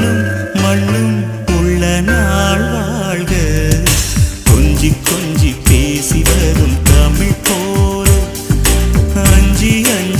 மண்ணும் மண்ணும் உள்ள நாள் வாழ்க. கொஞ்சி கொஞ்சி பேசி வரும் தமிழ் போல அஞ்சி அஞ்சி